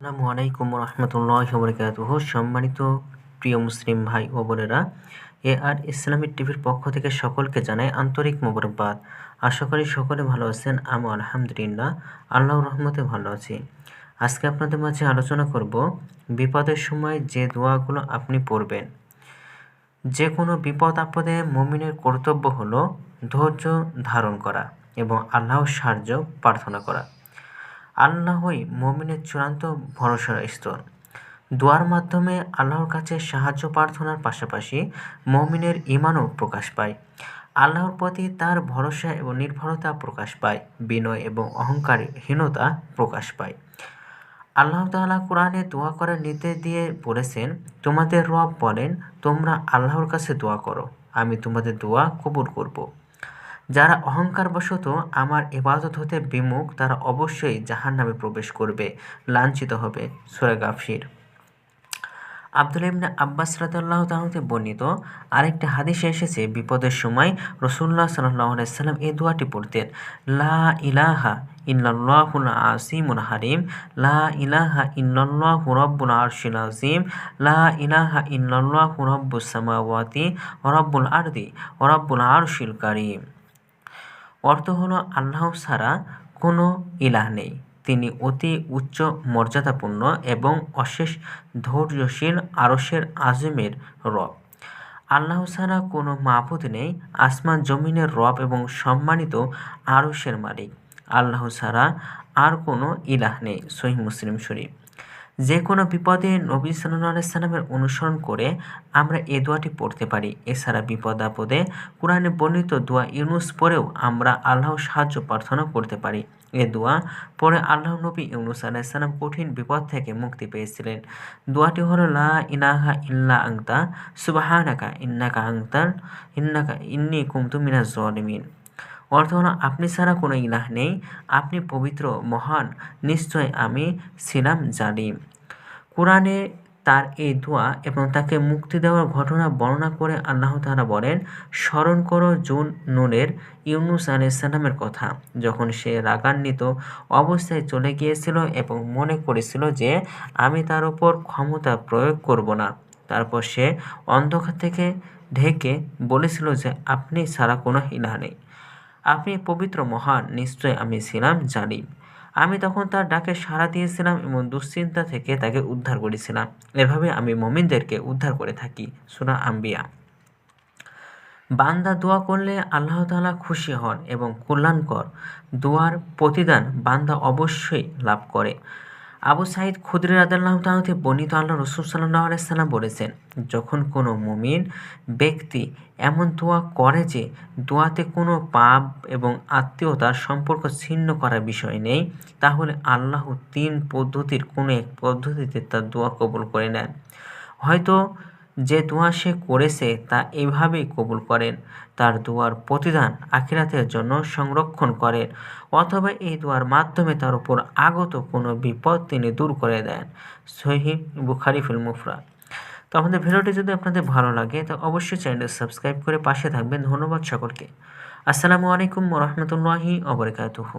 আসসালামু আলাইকুম রহমতুল্লাহ বরকাতুহ। সম্মানিত প্রিয় মুসলিম ভাই ও বোনেরা, এ আর ইসলামিক টিভির পক্ষ থেকে সকলকে জানাই আন্তরিক মোবারকবাদ। আশা করি সকলে ভালো আছেন আমি আলহামদুলিল্লাহ, আল্লাহর রহমতে ভালো আছি। আজকে আপনাদের মাঝে আলোচনা করব বিপদের সময় যে দোয়াগুলো আপনি পড়বেন। যে কোনো বিপদ আপদে মমিনের কর্তব্য হলো ধৈর্য ধারণ করা এবং আল্লাহর সাহায্য প্রার্থনা করা। আল্লাহই মমিনের চূড়ান্ত ভরসার স্তর। দোয়ার মাধ্যমে আল্লাহর কাছে সাহায্য প্রার্থনার পাশাপাশি মমিনের ইমানও প্রকাশ পায়। আল্লাহর প্রতি তার ভরসা এবং নির্ভরতা প্রকাশ পায়, বিনয় এবং অহংকারহীনতা প্রকাশ পায়। আল্লাহ তাআলা কোরআনে দোয়া করার নির্দেশ দিয়ে বলেছেন, তোমাদের রব বলেন, তোমরা আল্লাহর কাছে দোয়া করো, আমি তোমাদের দোয়া কবুল করব। যারা অহংকারবশত আমার ইবাদত হতে বিমুখ, তারা অবশ্যই জাহান নামে প্রবেশ করবে, লাঞ্ছিত হবে। সোয়া গাফির আব্দুল ইবনে আব্বাস রাতাল্লাহ তাহতে বর্ণিত আরেকটা হাদিসে এসেছে, বিপদের সময় রসুল্লাহ সাল্লাহ সাল্লাম এই দোয়াটি পড়তেন, লা ইলাহা ইল্লাল্লাহুল আসিমুল হারিম লা ইলাহা ইল্লাল্লাহু রাব্বুল আরশিল আজিম লা ইলাহা ইল্লাল্লাহু রাব্বুস সামাওয়াতি ওয়া রাব্বুল আরদি ওয়া রাব্বুল আরশিল কারীম। অর্থ হলো আল্লাহ ছাড়া কোনো ইলাহ নেই। তিনি অতি উচ্চ মর্যাদাপূর্ণ এবং অশেষ ধৈর্যশীল আরসের আজমের রব। আল্লাহ ছাড়া কোনো মাহবুদ নেই। আসমান জমিনের রব এবং সম্মানিত আরসের মালিক। আল্লাহ ছাড়া আর কোনো ইলাহ নেই। সহি মুসলিম শরীফ। যে কোনো বিপদে নবী সাল্লামের অনুসরণ করে আমরা এ দোয়াটি পড়তে পারি। এছাড়া বিপদ আপদে কোরআনে বর্ণিত দোয়া ইউনুস পরেও আমরা আল্লাহর সাহায্য প্রার্থনা করতে পারি। এ দোয়া পরে আল্লাহ নবী ইউনুস আলাইসাল্লাম কঠিন বিপদ থেকে মুক্তি পেয়েছিলেন। দোয়াটি হলো, লা ইনাহা ইল্লা আংতা সুবাহানাকা ইন্নাকা আংতার ইন্নাকা ইন্নি কুমতু মিনাজ জলিমিন অর্থ হলো আপনি ছাড়া কোনো ইলাহ নেই, আপনি পবিত্র, মহান, নিশ্চয় আমি ছিলাম, জানি। কোরআনে তার এই দোয়া এবং তাকে মুক্তি দেওয়ার ঘটনা বর্ণনা করে আল্লাহ তাআলা বলেন, স্মরণ করো জুন, নুনের, ইউনুস আলাইসাল্লামের কথা। যখন সে রাগান্বিত অবস্থায় চলে গিয়েছিল এবং মনে করেছিল যে আমি তার উপর ক্ষমতা প্রয়োগ করব না, তারপর সে অন্ধকার থেকে ঢেকে বলেছিল যে আপনি ছাড়া কোনো হিলা নেই। আপনি পবিত্র মহান, নিশ্চয় আমি ছিলাম, জানি। আমি তখন তার ডাকে সাড়া দিয়েছিলাম এবং দুশ্চিন্তা থেকে তাকে উদ্ধার করেছিলাম। এভাবে আমি মমিনদেরকে উদ্ধার করে থাকি, সুরা আম্বিয়া। বান্দা দোয়া করলে আল্লাহ তালা খুশি হন এবং কল্যাণকর। দোয়ার প্রতিদান বান্দা অবশ্যই লাভ করে। আবু সাইদ খুদরি রাদাল্লাহ তাহতে বর্ণিত আল্লাহ রসুল আলাইসাল্লাম বলেছেন, যখন কোনো মুমিন ব্যক্তি এমন দোয়া করে যে দোয়াতে কোনো পাপ এবং আত্মীয়তার সম্পর্ক ছিন্ন করার বিষয় নেই, তাহলে আল্লাহ তিন পদ্ধতির কোনো এক পদ্ধতিতে তার দোয়া কবুল করে নেন। হয়তো যে দোয়া সে করেছে তা এভাবেই কবুল করেন। তার দোয়ার প্রতিদান আখিরাতের জন্য সংরক্ষণ করেন, অথবা এই দোয়ার মাধ্যমে তার উপর আগত কোনো বিপদ তিনি দূর করে দেন। সহি বুখারি ফিল মুফরা তো আমাদের ভিডিওটি যদি আপনাদের ভালো লাগে, তো অবশ্যই চ্যানেলটি সাবস্ক্রাইব করে পাশে থাকবেন। ধন্যবাদ সকলকে। আসসালামু আলাইকুম রহমতুল্লাহি অবরকাতুহু